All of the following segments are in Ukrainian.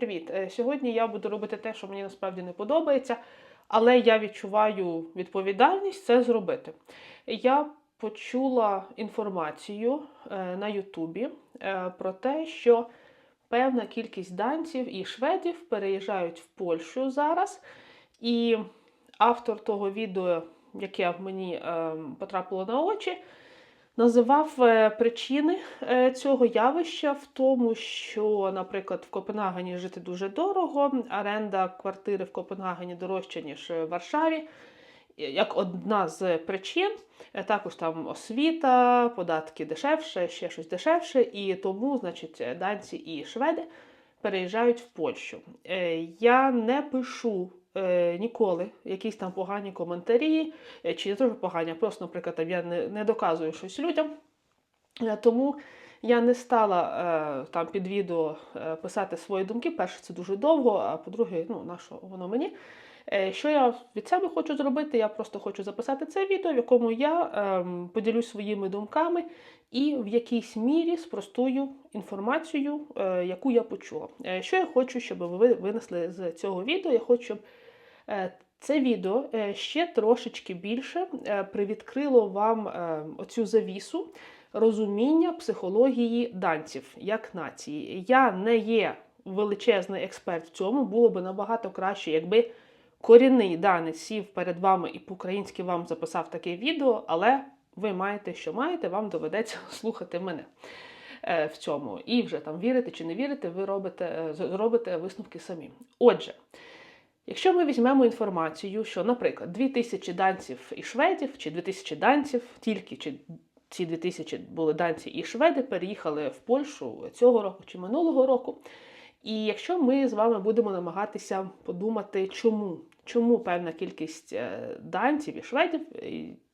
Привіт! Е, Сьогодні я буду робити те, що мені насправді не подобається, але я відчуваю відповідальність це зробити. Я почула інформацію е, на Ютубі е, про те, що певна кількість данців і шведів переїжджають в Польщу зараз. І автор того відео, яке мені потрапило на очі, називав е, причини е, цього явища в тому, що, наприклад, в Копенгагені жити дуже дорого, оренда квартири в Копенгагені дорожча, ніж в Варшаві. Як одна з причин, Е, також там освіта, податки дешевше, ще щось дешевше, і тому, значить, данці і шведи переїжджають в Польщу. Я не пишу е, ніколи якісь там погані коментарі, е, чи не дуже погані, просто, наприклад, я не, не доказую щось людям. Е, Тому я не стала е, там під відео писати свої думки. Перше, це дуже довго, а по-друге, ну, на що воно мені. Е, Що я від себе хочу зробити? Я просто хочу записати це відео, в якому я ем, поділюсь своїми думками і в якійсь мірі спростую інформацію, е, яку я почула. Е, Що я хочу, щоб ви винесли з цього відео? Я хочу, щоб це відео ще трошечки більше привідкрило вам оцю завісу розуміння психології данців як нації. Я не є величезний експерт в цьому, було б набагато краще, якби корінний данець сів перед вами і по-українськи вам записав таке відео, але ви маєте, що маєте, вам доведеться слухати мене е, в цьому. І вже там вірите чи не вірите, ви робите, е, зробите висновки самі. Отже. Якщо ми візьмемо інформацію, що, наприклад, 2000 данців і шведів, чи 2000 данців, тільки чи ці 2000 були данці і шведи, переїхали в Польщу цього року чи минулого року. І якщо ми з вами будемо намагатися подумати, чому, чому певна кількість е, данців і шведів,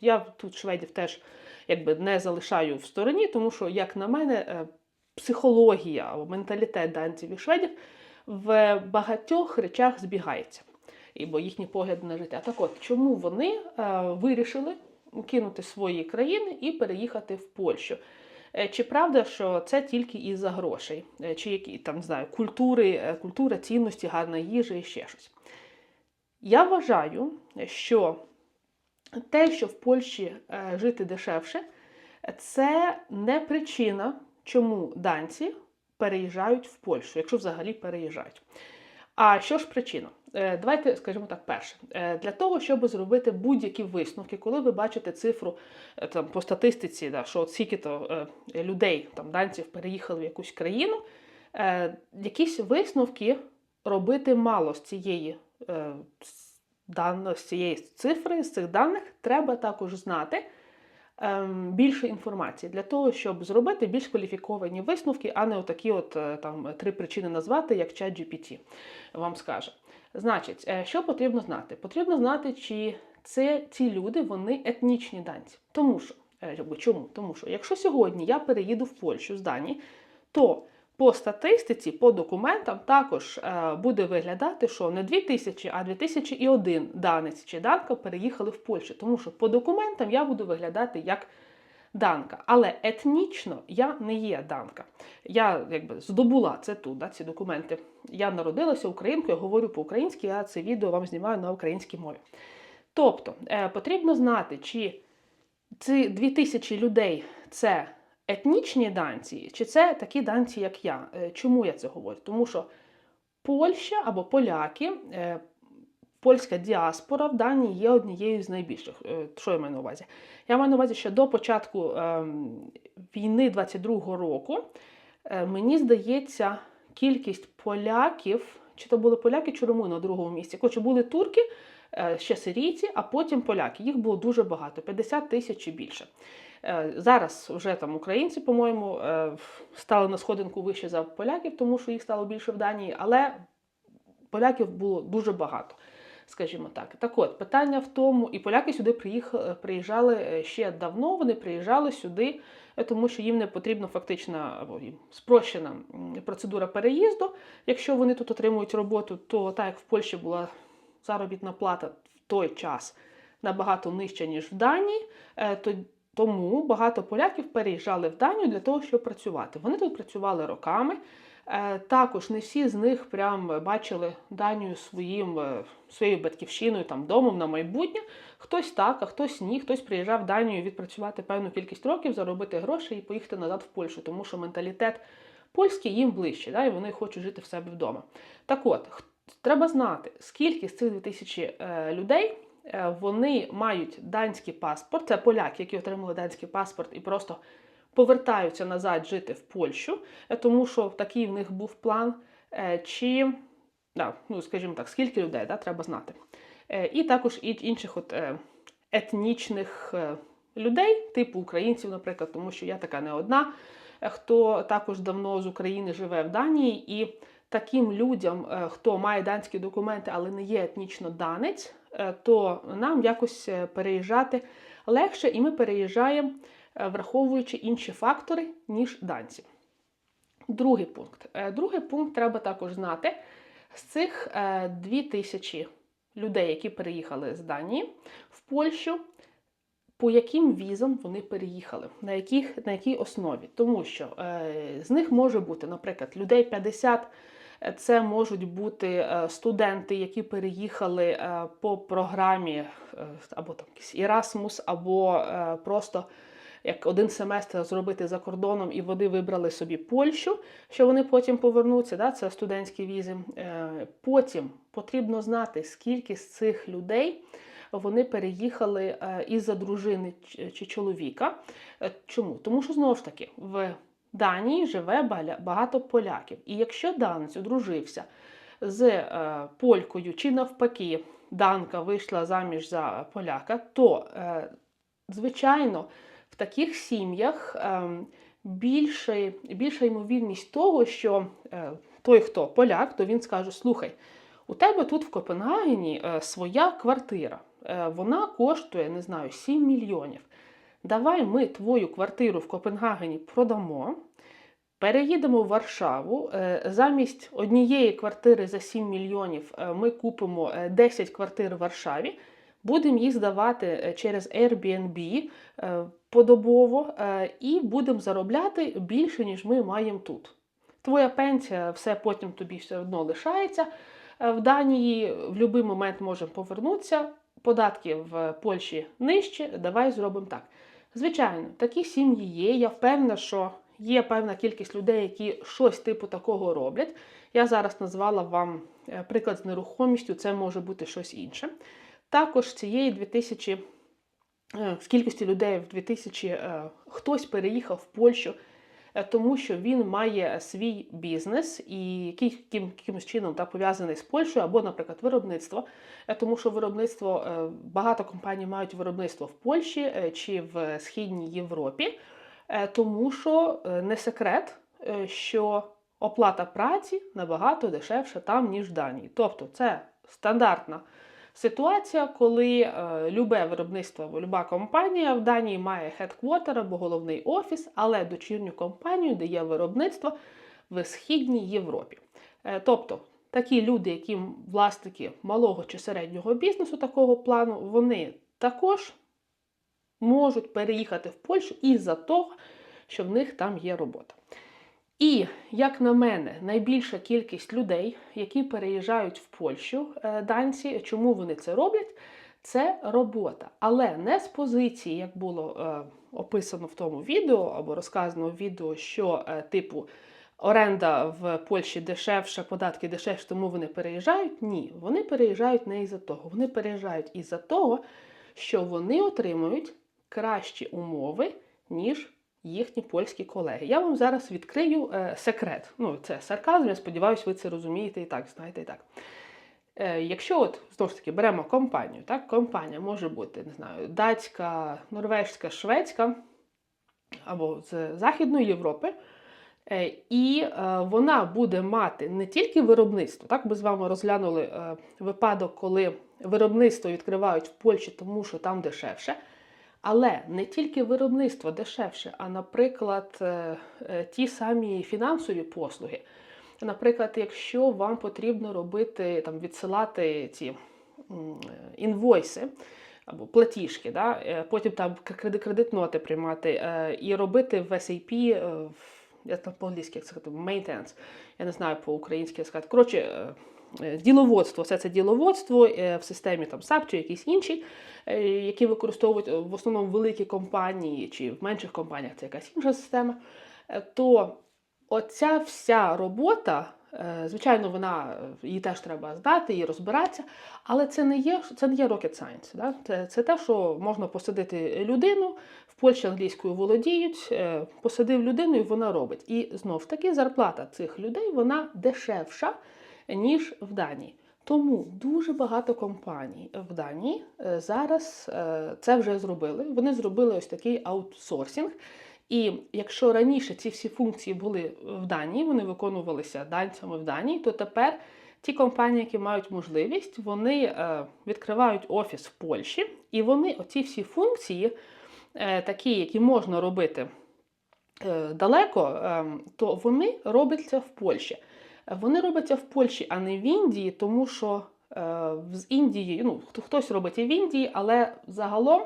я тут шведів теж якби не залишаю в стороні, тому що, як на мене, е, психологія або менталітет данців і шведів в багатьох речах збігається, і бо їхні погляди на життя. Так от, чому вони е, вирішили кинути свої країни і переїхати в Польщу? Е, Чи правда, що це тільки із-за грошей, Е, чи які там не знаю, культури, е, культура, цінності, гарна їжа і ще щось? Я вважаю, що те, що в Польщі жити дешевше, це не причина, чому данці переїжджають в Польщу, якщо взагалі переїжджають. А що ж причина? Е, Давайте скажімо так, перше. Е, Для того, щоб зробити будь-які висновки, коли ви бачите цифру е, там, по статистиці, да, що скільки-то е, людей, там, данців переїхали в якусь країну, якісь висновки робити мало з цієї, з цієї цифри, з цих даних, треба також знати більше інформації для того, щоб зробити більш кваліфіковані висновки, а не отакі от е, там три причини назвати, як ChatGPT вам скаже. Значить, е, що потрібно знати? Потрібно знати, чи це ці люди вони етнічні данці. Тому що е, чому? Тому що якщо сьогодні я переїду в Польщу з Данії, то по статистиці, по документам також е, буде виглядати, що не 2000, а 2001 данець чи данка переїхали в Польщу. Тому що по документам я буду виглядати як данка. Але етнічно я не є данка. Я якби здобула це тут, да, ці документи. Я народилася українкою, говорю по-українськи, а це відео вам знімаю на українській мові. Тобто е, потрібно знати, чи ці 2000 людей це етнічні данці, чи це такі данці, як я. Е, Чому я це говорю? Тому що Польща або поляки, е, польська діаспора в Данії є однією з найбільших. Е, Що я маю на увазі? Я маю на увазі, що до початку ем, війни 22-го року, мені здається, кількість поляків, чи то були поляки, чи румуни на другому місці. Коротше, були турки, ще сирійці, а потім поляки. Їх було дуже багато 50 тисяч і більше. Е, Зараз вже там українці, по-моєму, е, стали на сходинку вище за поляків, тому що їх стало більше в Данії, але поляків було дуже багато, скажімо так. Так от, питання в тому, і поляки сюди приїхали, приїжджали е, ще давно, вони приїжджали сюди, тому що їм не потрібна фактична або їм спрощена процедура переїзду. Якщо вони тут отримують роботу, то так як в Польщі була заробітна плата в той час набагато нижча, ніж в Данії, то тому багато поляків переїжджали в Данію для того, щоб працювати. Вони тут працювали роками. Е, Також не всі з них прям бачили Данію своїм, е, своєю батьківщиною, там, домом на майбутнє. Хтось так, а хтось ні. Хтось приїжджав в Данію відпрацювати певну кількість років, заробити гроші і поїхати назад в Польщу, тому що менталітет польський їм ближче, да, і вони хочуть жити в себе вдома. Так от, треба знати, скільки з цих 2000 е, людей вони мають данський паспорт, це поляки, які отримали данський паспорт і просто повертаються назад жити в Польщу, е, тому що такий в них був план. е, Чи, да, ну, скажімо так, скільки людей да, треба знати. Е, І також і інших от, е, етнічних е, людей, типу українців, наприклад, тому що я така не одна, е, хто також давно з України живе в Данії, і таким людям, е, хто має данські документи, але не є етнічно данець, е, то нам якось е, переїжджати легше, і ми переїжджаємо, е, враховуючи інші фактори, ніж данці. Другий пункт. Е, Другий пункт треба також знати. З цих е, 2000 людей, які переїхали з Данії в Польщу, по яким візам вони переїхали, на, яких, на якій основі. Тому що е, з них може бути, наприклад, людей 50. Це можуть бути е, студенти, які переїхали е, по програмі е, або там якийсь Erasmus, або просто як один семестр зробити за кордоном, і вони вибрали собі Польщу, що вони потім повернуться. Да? Це студентські візи. Потім потрібно знати, скільки з цих людей вони переїхали із-за дружини чи чоловіка. Чому? Тому що знову ж таки в Данії живе багато поляків. І якщо данець одружився з е, полькою чи навпаки, данка вийшла заміж за поляка, то е, звичайно в таких сім'ях ем, більше, більша ймовірність того, що е, той, хто поляк, то він скаже: слухай, у тебе тут в Копенгагені е, своя квартира. Е, вона коштує, не знаю, 7 мільйонів. Давай ми твою квартиру в Копенгагені продамо, переїдемо в Варшаву. е, Замість однієї квартири за 7 мільйонів е, ми купимо е, 10 квартир в Варшаві, будемо їх здавати е, через Airbnb е, подобово е, і будемо заробляти більше, ніж ми маємо тут. Твоя пенсія все потім тобі все одно лишається. Е, В Данії в будь-який момент можемо повернутися. Податки в Польщі нижчі, давай зробимо так. Звичайно, такі сім'ї є. Я впевнена, що є певна кількість людей, які щось типу такого роблять. Я зараз назвала вам е, приклад з нерухомістю, це може бути щось інше. Також цієї 2000, е, з кількості людей в 2000 е, хтось переїхав в Польщу, тому що він має свій бізнес і який яким- якимось чином та, пов'язаний з Польщею, або, наприклад, виробництво. Е, Тому що виробництво е, багато компаній мають виробництво в Польщі е, чи в Східній Європі, Е, тому що е, не секрет, е, що оплата праці набагато дешевша там, ніж в Данії. Тобто це стандартна ситуація, коли е, любе виробництво або люба компанія в Данії має хедквотер або головний офіс, але дочірню компанію, де є виробництво в Східній Європі. Е, тобто такі люди, які власники малого чи середнього бізнесу такого плану, вони також можуть переїхати в Польщу із-за того, що в них там є робота. І, як на мене, найбільша кількість людей, які переїжджають в Польщу, е, данці, чому вони це роблять? Це робота, але не з позиції, як було е, описано в тому відео або розказано в відео, що е, типу оренда в Польщі дешевша, податки дешевші, тому вони переїжджають. Ні, вони переїжджають не із-за того. Вони переїжджають із-за того, що вони отримують кращі умови, ніж їхні польські колеги. Я вам зараз відкрию е, секрет. Ну, це сарказм, я сподіваюся, ви це розумієте і так, знаєте і так. Е, якщо от знову ж таки беремо компанію, так, компанія може бути, не знаю, датська, норвежська, шведська або з Західної Європи. Е, І е, вона буде мати не тільки виробництво. Так, ми з вами розглянули е, випадок, коли виробництво відкривають в Польщі, тому що там дешевше. Але не тільки виробництво дешевше, а, наприклад, е, е, ті самі фінансові послуги. Наприклад, якщо вам потрібно робити там відсилати ці е, інвойси або платіжки, да? потім там кредит кредит приймати і робити в SAP, я там по-англійськи як сказати, maintenance, я не знаю по-українськи як сказати. Коротше, діловодство, все це діловодство е, в системі там SAP чи якісь інші, е, які використовують е, в основному великі компанії чи в менших компаніях це якась інша система. Е, То оця вся робота, е, звичайно, вона е, її теж треба здати і розбиратися, але це не є це не є rocket science. Да? Це, це те, що можна посадити людину. В Польщі англійською володіють, е, посадив людину, і вона робить. І знов таки зарплата цих людей вона дешевша, ніж в Данії. Тому дуже багато компаній в Данії е, зараз е, це вже зробили. Вони зробили ось такий аутсорсинг. І якщо раніше ці всі функції були в Данії, вони виконувалися данцями в Данії, то тепер ті компанії, які мають можливість, вони е, відкривають офіс в Польщі, і вони оці всі функції, такі, які можна робити далеко, е, то вони робляться в Польщі. Вони робляться в Польщі, а не в Індії, тому що е, з Індії, ну, хтось робить і в Індії, але загалом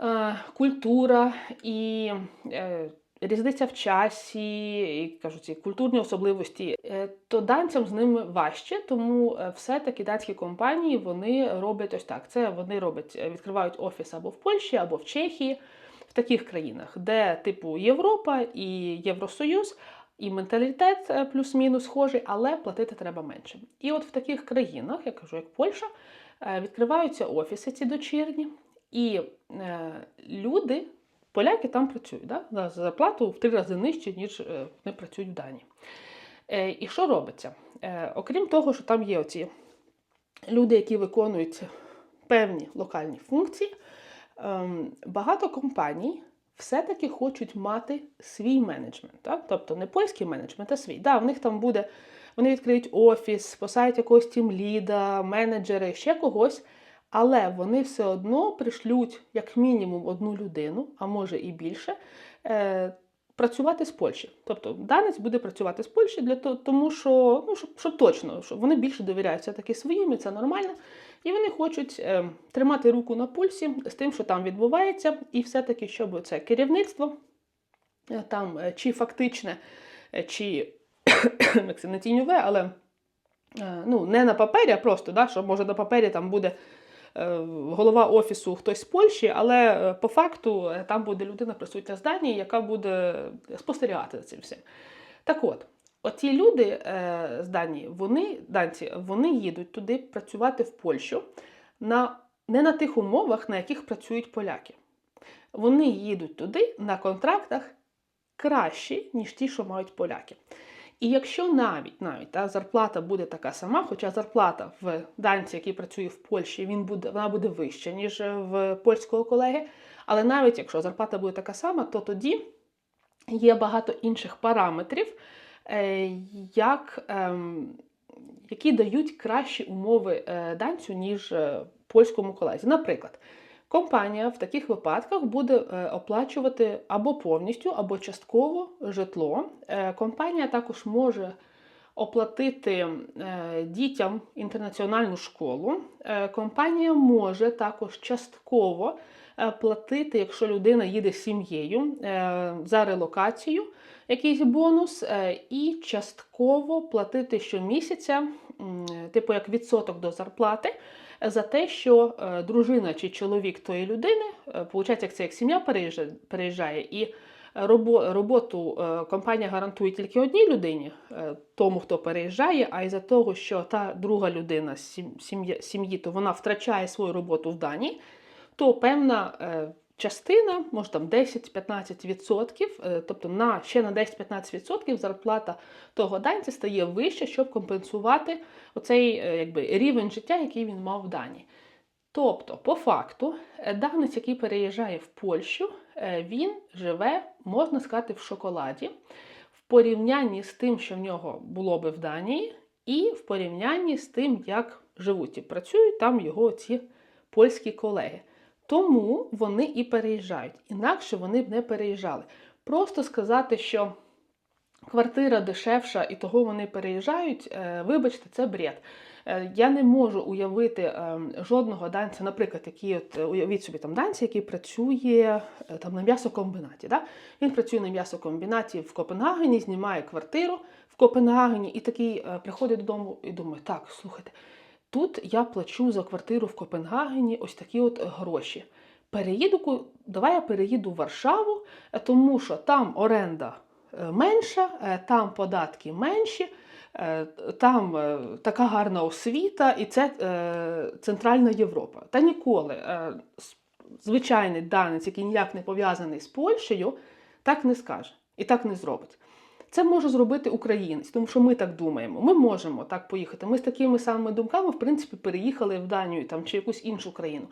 е, культура і е, різниця в часі, і кажуть, ці культурні особливості, то данцям з ними важче, тому все-таки датські компанії вони роблять ось так. Це вони роблять, відкривають офіс або в Польщі, або в Чехії, в таких країнах, де типу Європа і Євросоюз. І менталітет е, плюс-мінус схожий, але платити треба менше. І от в таких країнах, я кажу, як Польща, е, відкриваються офіси ці дочірні, і е, люди, поляки там працюють да? за зарплату в три рази нижче, ніж вони працюють в Данії. І що робиться? Окрім того, що там є оці люди, які виконують певні локальні функції, ем, багато компаній все-таки хочуть мати свій менеджмент. Так? Тобто не польський менеджмент, а свій. Да, в них там буде, вони відкриють офіс, посадять якогось тімліда, менеджери, ще когось. Але вони все одно пришлють як мінімум одну людину, а може і більше, е, працювати з Польщі. Тобто данець буде працювати з Польщі для того, тому що ну, щоб, щоб точно, щоб вони більше довіряють все-таки своїм, і це нормально. І вони хочуть е, тримати руку на пульсі з тим, що там відбувається, і все-таки, щоб це керівництво е, там е, чи фактичне, е, чи не тіньове, але е, ну, не на папері, а просто, да, що може на папері там буде е, голова офісу хтось з Польщі, але е, по факту е, там буде людина присутня з яка буде спостерігати за цим всім. Так от, оці люди е, з Данії, вони, данці, вони їдуть туди працювати в Польщу на, не на тих умовах, на яких працюють поляки. Вони їдуть туди на контрактах кращі, ніж ті, що мають поляки. І якщо навіть навіть та зарплата буде така сама, хоча зарплата в данці, який працює в Польщі, він буде, вона буде вища, ніж в польського колеги. Але навіть якщо зарплата буде така сама, то тоді є багато інших параметрів, як, ем, які дають кращі умови е, данцю, ніж е, польському колезі. Наприклад, компанія в таких випадках буде е, оплачувати або повністю, або частково житло. Е, Компанія також може оплатити е, дітям інтернаціональну школу. Е, Компанія може також частково е, платити, якщо людина їде з сім'єю е, за релокацію, якийсь бонус, е, і частково платити щомісяця, типу як відсоток до зарплати. За те, що е, дружина чи чоловік тої людини, е, виходить, як це як сім'я переїжджає, і роботу е, компанія гарантує тільки одній людині, е, тому хто переїжджає, а із-за того, що та друга людина сім'ї, то вона втрачає свою роботу в Данії, то певна е, частина, може там 10-15%, е, тобто на, ще на 10-15% зарплата того данця стає вища, щоб компенсувати оцей е, якби, рівень життя, який він мав в Данії. Тобто, по факту, е, данець, який переїжджає в Польщу, він живе, можна сказати, в шоколаді в порівнянні з тим, що в нього було би в Данії, і в порівнянні з тим, як живуть і працюють там його ці польські колеги. Тому вони і переїжджають. Інакше вони б не переїжджали. Просто сказати, що квартира дешевша і того вони переїжджають, е, вибачте, це бред. Е, Я не можу уявити е, жодного данця, наприклад, який от уявіть собі там данця, який працює там на м'ясокомбінаті. Да? Він працює на м'ясокомбінаті в Копенгагені, знімає квартиру в Копенгагені і такий приходить додому і думає: так, слухайте, тут я плачу за квартиру в Копенгагені ось такі от гроші. Переїду, давай я переїду в Варшаву, е, тому що там оренда е, менша, е, там податки менші, е, там е, така гарна освіта, і це е, Центральна Європа. Та ніколи е, звичайний данець, який ніяк не пов'язаний з Польщею, так не скаже і так не зробить. Це може зробити українець, тому що ми так думаємо. Ми можемо так поїхати. Ми з такими самими думками, в принципі, переїхали в Данію там, чи якусь іншу країну.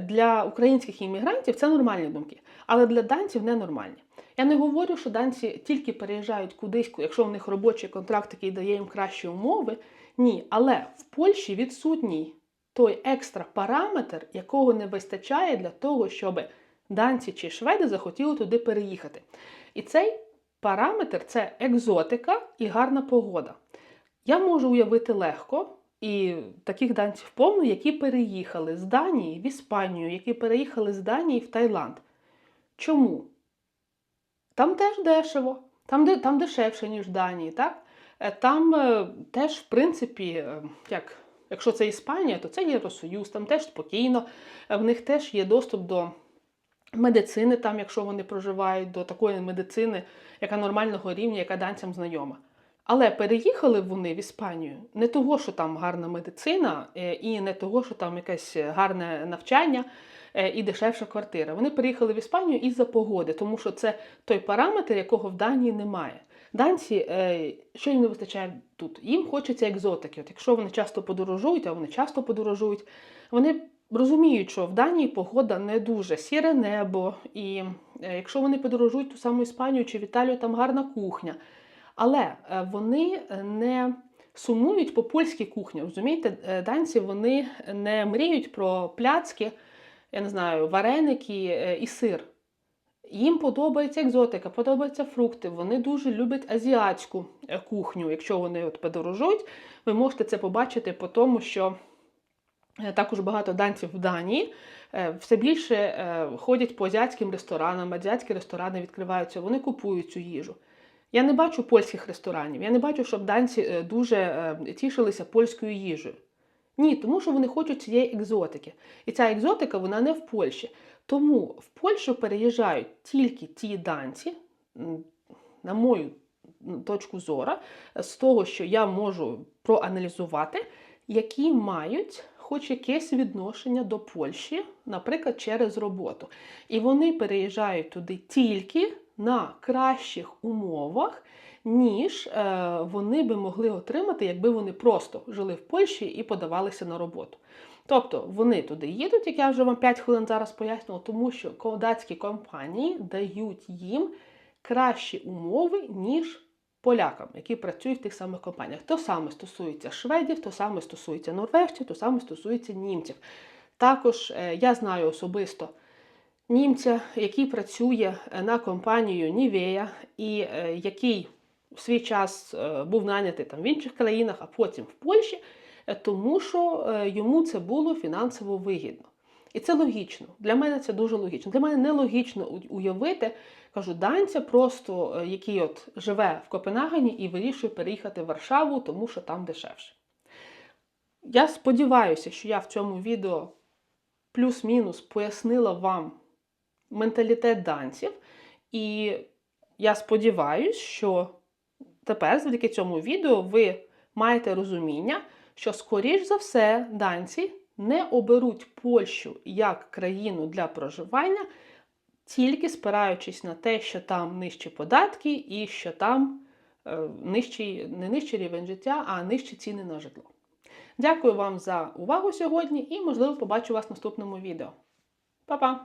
Для українських іммігрантів це нормальні думки, але для данців ненормальні. Я не говорю, що данці тільки переїжджають кудись, якщо в них робочий контракт, який дає їм кращі умови. Ні, але в Польщі відсутній той екстра параметр, якого не вистачає для того, щоб данці чи шведи захотіли туди переїхати. І цей параметр це екзотика і гарна погода. Я можу уявити легко і таких данців повно, які переїхали з Данії в Іспанію, які переїхали з Данії в Таїланд. Чому? Там теж дешево, там, там дешевше, ніж Данії, так? Е, Там е, теж, в принципі, е, як, якщо це Іспанія, то це Євросоюз, там теж спокійно, в них теж є доступ до медицини, там, якщо вони проживають, до такої медицини, яка нормального рівня, яка данцям знайома. Але переїхали вони в Іспанію не того, що там гарна медицина, е, і не того, що там якесь гарне навчання е, і дешевша квартира. Вони переїхали в Іспанію із-за погоди, тому що це той параметр, якого в Данії немає. Данці, е, що їм не вистачає тут? Їм хочеться екзотики. От якщо вони часто подорожують, а вони часто подорожують, вони розуміють, що в Данії погода не дуже сіре небо, і е, якщо вони подорожують ту саму Іспанію чи в Італію, там гарна кухня. Але е, вони не сумують по польській кухні. Розумієте, Е, данці вони не мріють про пляцки, я не знаю, вареники і сир. Їм подобається екзотика, подобаються фрукти. Вони дуже люблять азіатську кухню. Якщо вони от подорожують, ви можете це побачити по тому, що також багато данців в Данії е, все більше е, ходять по азіатським ресторанам, азіатські ресторани відкриваються, вони купують цю їжу. Я не бачу польських ресторанів, я не бачу, щоб данці е, дуже е, тішилися польською їжею. Ні, тому що вони хочуть цієї екзотики. І ця екзотика вона не в Польщі. Тому в Польщу переїжджають тільки ті данці, на мою точку зору, з того, що я можу проаналізувати, які мають хоч якесь відношення до Польщі, наприклад, через роботу. І вони переїжджають туди тільки на кращих умовах, ніж е, вони би могли отримати, якби вони просто жили в Польщі і подавалися на роботу. Тобто вони туди їдуть, як я вже вам 5 хвилин зараз пояснювала, тому що датські компанії дають їм кращі умови, ніж полякам, які працюють в тих самих компаніях. То саме стосується шведів, то саме стосується норвежців, то саме стосується німців. Також е, я знаю особисто німця, який працює е, на компанію Нівея, і е, який в свій час був нанятий там в інших країнах, а потім в Польщі, тому що йому це було фінансово вигідно. І це логічно. Для мене це дуже логічно. Для мене нелогічно уявити, кажу, данця просто, е, який от живе в Копенгагені і вирішує переїхати в Варшаву, тому що там дешевше. Я сподіваюся, що я в цьому відео плюс-мінус пояснила вам менталітет данців, і я сподіваюся, що тепер, завдяки цьому відео, ви маєте розуміння, що, скоріш за все, данці не оберуть Польщу як країну для проживання, тільки спираючись на те, що там нижчі податки і що там е, нижчий, не нижчий рівень життя, а нижчі ціни на житло. Дякую вам за увагу сьогодні і, можливо, побачу вас в наступному відео. Па-па!